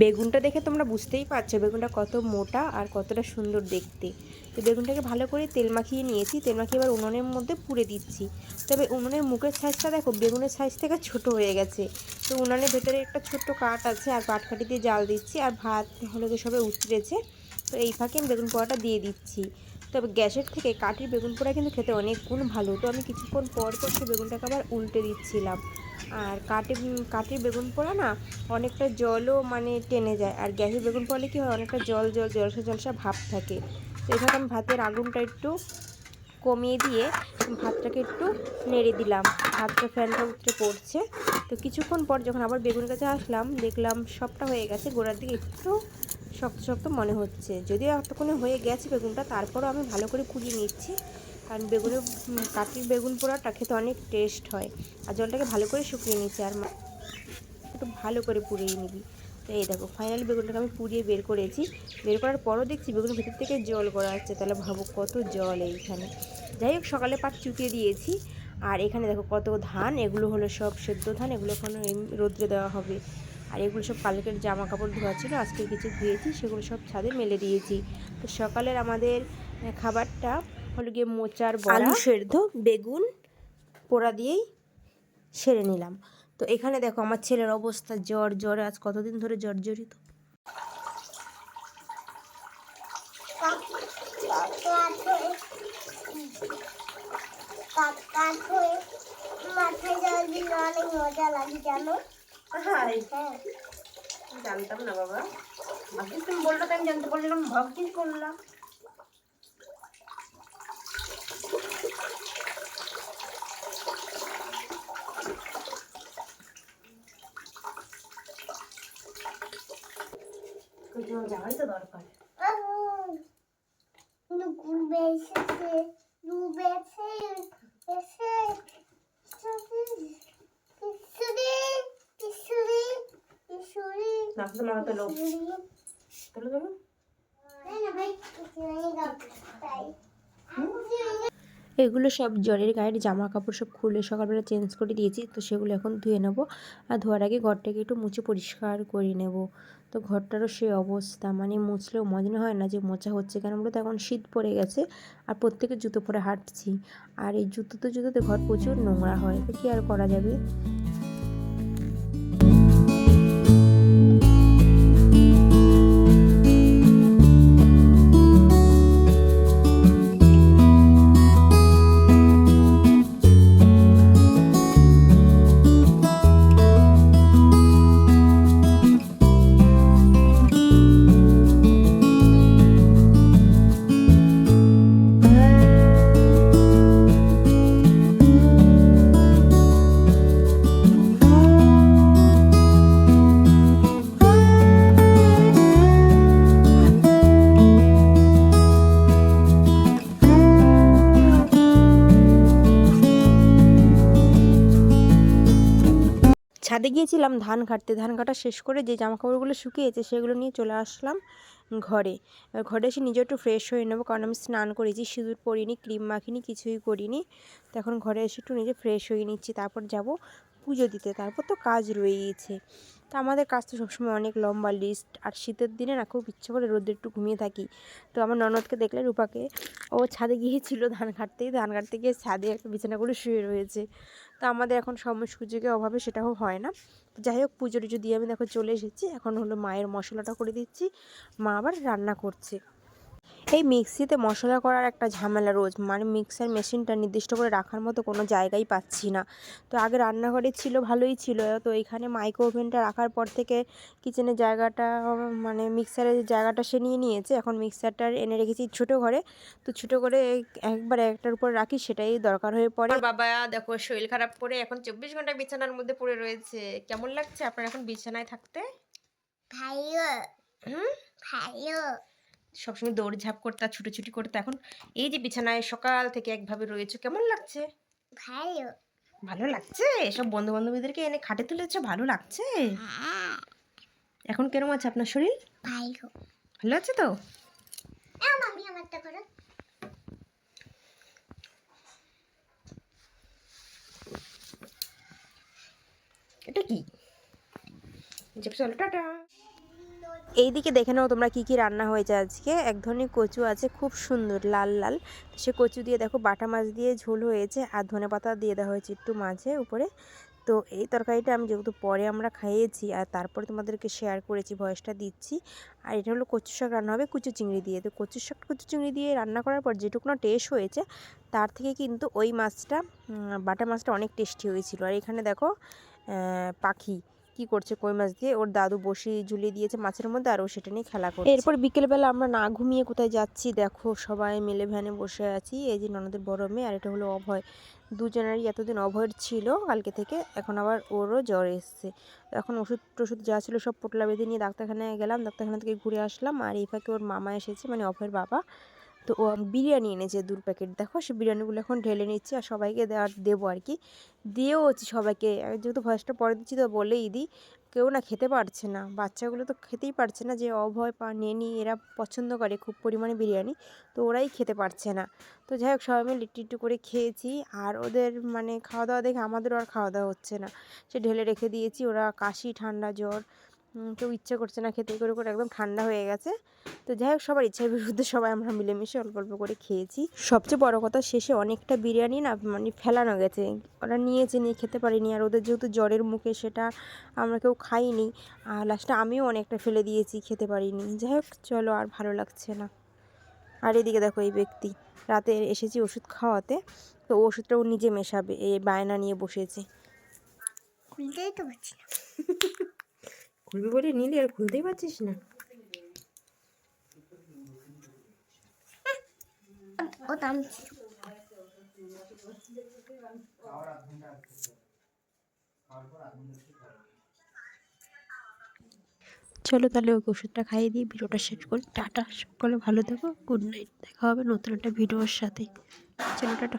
বেগুনটা দেখে তোমরা বুঝতেই পারছ বেগুনটা কত মোটা আর কতটা সুন্দর দেখতে। তো বেগুনটাকে ভালো করে তেল মাখিয়ে নিয়েছি, তেল মাখিয়ে এবার উনুনের মধ্যে পুড়ে দিচ্ছি। তবে উনুনের মুখের সাইজটা দেখো, বেগুনের সাইজ থেকে ছোট হয়ে গেছে। তো উনুনের ভেতরে একটা ছোট্ট কাঠ আছে, আর পাটকাঠি দিয়ে জাল দিচ্ছি, আর ভাত হলো সবে উতরেছে। তো এই ফাঁকে আমি বেগুন পোড়াটা দিয়ে দিচ্ছি। তবে গ্যাসের থেকে কাঠির বেগুন পোড়া কিন্তু খেতে অনেক গুণ ভালো। তো আমি কিছুক্ষণ পর পর সেই বেগুনটাকে আবার উল্টে দিচ্ছিলাম। আর কাঠে, কাঠের বেগুন পোড়া না অনেকটা জলও মানে টেনে যায়। আর গ্যাসের বেগুন পোড়ালে কী হয়, অনেকটা জল জল, জলসা জলসা ভাব থাকে। তো এখানে আমি ভাতের আগুনটা একটু কমিয়ে দিয়ে ভাতটাকে একটু নেড়ে দিলাম। ভাতটা ফ্যানটা উঠে পড়ছে। তো কিছুক্ষণ পর যখন আবার বেগুন কাছে আসলাম, দেখলাম সবটা হয়ে গেছে। গোড়ার দিকে একটু শক্ত শক্ত মনে হচ্ছে। যদিও এতক্ষণে হয়ে গেছে বেগুনটা, তারপরও আমি ভালো করে কুড়িয়ে নিচ্ছি। কারণ বেগুনের কাঠির বেগুন পোড়াটা খেতে অনেক টেস্ট হয়। আর জলটাকে ভালো করে শুকিয়ে নিচ্ছি আর একটু ভালো করে পুড়িয়ে নিবি। তো এই দেখো ফাইনালি বেগুনটাকে আমি পুড়িয়ে বের করেছি। বের করার পরও দেখছি বেগুনের ভিতর থেকে জল করা যাচ্ছে তাহলে ভাবো কত জল এইখানে। যাই হোক, সকালে পাট চুকিয়ে দিয়েছি। আর এখানে দেখো কত ধান, এগুলো হলো সব সেদ্ধ ধান, এগুলো এখন রোদ্রে দেওয়া হবে। আর এগুলো সব কালকের জামা কাপড় ধোয়া ছিল আজকে কিছু ধুয়েছি সেগুলো সব ছাদে মেলে দিয়েছি। তো সকালের আমাদের খাবারটা হলো গিয়ে মোচার আলু সেদ্ধ বেগুন পোড়া দিয়েই সেরে নিলাম। তো এখানে দেখো আমার ছেলের অবস্থা জ্বর জ্বরে আজ কতদিন ধরে জর্জরিত? মাথায় জল দিলে অনেক মজা লাগে জানো? হ্যাঁ। জানতাম না বাবা। ভাগ্যিস তুমি বলল তো আমি জানতে পারলাম ভাগ্যিস করলাম। যাওয়াই তো দরকার। ডুবে এসেছে ডুবে এসে এসে তো কিশোরী তাই এগুলো সব জ্বরের গায়ের জামা কাপড় সব খুলে সকালবেলা চেঞ্জ করে দিয়েছি, তো সেগুলো এখন ধুয়ে নেব। আর ধোয়ার আগে ঘরটাকে একটু মুছে পরিষ্কার করে নেব। তো ঘরটারও সেই অবস্থা মানে মুছলেও মনে হয় না যে মোছা হচ্ছে কেন? বলতো এখন শীত পড়ে গেছে, আর প্রত্যেকে জুতো পরে হাঁটছি। আর এই জুতোতে জুতোতে ঘর প্রচুর নোংরা হয়, তো কী আর করা যাবে? গিয়েছিলাম ধান কাটতে ধান কাটা শেষ করে যে জামা কাপড়গুলো শুকিয়েছে সেগুলো নিয়ে চলে আসলাম ঘরে। এবার ঘরে এসে নিজে একটু ফ্রেশ হয়ে নেব কারণ আমি স্নান করেছি, সিঁদুর পরিনি, ক্রিম মাখিনি, কিছুই করিনি। তো এখন ঘরে এসে একটু নিজে ফ্রেশ হয়ে নিচ্ছি, তারপর যাব পুজো দিতে। তারপর তো কাজ রয়েইছে। তো আমাদের কাজ তো সবসময় অনেক লম্বা লিস্ট আর শীতের দিনে না খুব ইচ্ছে করে রোদে একটু ঘুমিয়ে থাকি। তো আমার ননদকে দেখলে রূপাকে, ও ছাদে গিয়েছিল ধান কাটতেই ধান কাটতে গিয়ে ছাদে একটা বিছানা করে শুয়ে রয়েছে। তো আমাদের এখন সময় সুযোগের অভাবে সেটাও হয় না। যাই হোক পুজো টুজো দিয়ে আমি দেখো চলে এসেছি। এখন হলো মায়ের মশলাটা করে দিচ্ছি। মা আবার রান্না করছে। এই মিক্সিতে মশলা করার একটা ঝামেলা রোজ। মানে মিক্সার মেশিনটা নির্দিষ্ট করে রাখার মতো কোনো জায়গাই পাচ্ছি না। তো আগে রান্নাঘরে ছিল ভালোই ছিল। তো এখানে মাইক্রো ওভেনটা রাখার পর থেকে কিচেনের জায়গাটা মানে মিক্সারের জায়গাটা সে নিয়ে নিয়েছে। এখন মিক্সারটা এনে রেখেছি ছোটো ঘরে। তো ছোটো করে একবার একটার উপর রাখি সেটাই দরকার হয়ে পড়ে। বাবা দেখো শরীর খারাপ করে এখন চব্বিশ ঘণ্টা বিছানার মধ্যে পড়ে রয়েছে। কেমন লাগছে আপনার এখন বিছানায় থাকতে? ভাইও। হুম? ভাইও। সবসময় দৌড়ঝাঁপ করতে আর ছুটোছুটি করতে। এখন এই যে বিছানায় সকাল থেকে একভাবে রয়েছে কেমন লাগছে? ভাইও ভালো লাগছে? সব বন্ধু বান্ধবীদেরকে এনে খাটে তুলেছো? ভালো লাগছে? এখন কেরম আছে আপনার শরীর? ভাইও ভালো আছে তো? এটা কি? চলো টাটা। এইদিকে দেখে নাও তোমরা কি কি রান্না হয়েছে আজকে। এক ধরনের কচু আছে, খুব সুন্দর, লাল লাল। সে কচু দিয়ে দেখো, বাটা মাছ দিয়ে ঝোল হয়েছে আর ধনে পাতা দিয়ে দেওয়া হয়েছে একটু মাঝে উপরে। তো এই তরকারিটা আমি যেহেতু পরে আমরা খাইয়েছি আর তারপরে তোমাদেরকে শেয়ার করেছি ভয়েসটা দিচ্ছি। আর এটা হলো কচু শাক রান্না হবে কুচু চিংড়ি দিয়ে। তো কচু শাক, কুচু চিংড়ি দিয়ে রান্না করার পর যেটুকু না টেস্ট হয়েছে, তার থেকে কিন্তু ওই মাছটা বাটা মাছটা অনেক টেস্টি হয়েছিল। আর এখানে দেখো পাখি। কি করছে কই মাছ দিয়ে, ওর দাদু বসি ঝুলিয়ে দিয়েছে মাছের মধ্যে আর ও সেটা নিয়ে খেলা করছে। এরপর বিকেলবেলা আমরা না ঘুমিয়ে কোথায় যাচ্ছি, দেখো সবাই মিলে ভ্যানে বসে আছি, এই যে ননদের বড় মেয়ে আর এটা হলো অভয়। দুজনেরই এতদিন অভয়ের ছিল কালকে থেকে, এখন আবার ওরও জ্বর এসছে। এখন ওষুধ টষুধ যা ছিল সব পোটলা বেঁধে নিয়ে ডাক্তারখানায় গেলাম, ডাক্তারখানা থেকে ঘুরে আসলাম আর এই ফাঁকে ওর মামা এসেছে মানে অভয়ের বাবা। তো ও বিরিয়ানি এনেছে দু প্যাকেট। দেখো, সে বিরিয়ানিগুলো এখন ঢেলে নিচ্ছে আর সবাইকে দেওয়ার, দেবো আর কি। দিয়েও হচ্ছে সবাইকে। যেহেতু ভয়েসটা পরে দিচ্ছি, তো বলেই দিই। কেউ না খেতে পারছে না। বাচ্চাগুলো তো খেতেই পারছে না যে অভয় পা নেনি এরা পছন্দ করে খুব পরিমাণে বিরিয়ানি, তো ওরাই খেতে পারছে না। তো যাই হোক, সবাই মিলে একটু করে খেয়েছি। আর ওদের মানে খাওয়া দাওয়া দেখে আমাদেরও আর খাওয়া দাওয়া হচ্ছে না। সে ঢেলে রেখে দিয়েছি, ওরা কাশি, ঠান্ডা, জ্বর কেউ ইচ্ছে করছে না খেতে, করে করে একদম ঠান্ডা হয়ে গেছে। তো যাই হোক, সবার ইচ্ছার বিরুদ্ধে সবাই আমরা মিলেমিশে অল্প অল্প করে খেয়েছি। সবচেয়ে বড় কথা, শেষে অনেকটা বিরিয়ানি না মানে ফেলানো গেছে। ওরা নিয়েছে, নিয়ে খেতে পারিনি। আর ওদের যেহেতু জ্বরের মুখে সেটা আমরা কেউ খাইনি, আর লাস্টে আমিও অনেকটা ফেলে দিয়েছি, খেতে পারিনি। যাই হোক, চলো, আর ভালো লাগছে না। আর এদিকে দেখো এই ব্যক্তি, রাতে এসেছি ওষুধ খাওয়াতে। তো ওষুধটা ও নিজে মেশাবে, এই বায়না নিয়ে বসেছে। খুলতেই তো পারছি না। খুলবি বলে নিলি আর খুলতেই পারছিস না। ও চলো তাহলে ওকে ওষুধটা খাইয়ে দিয়ে ভিডিওটা শেষ করি। টাটা সকলে ভালো থেকো গুড নাইট দেখা হবে নতুন একটা ভিডিওর সাথে। চলো টাটা।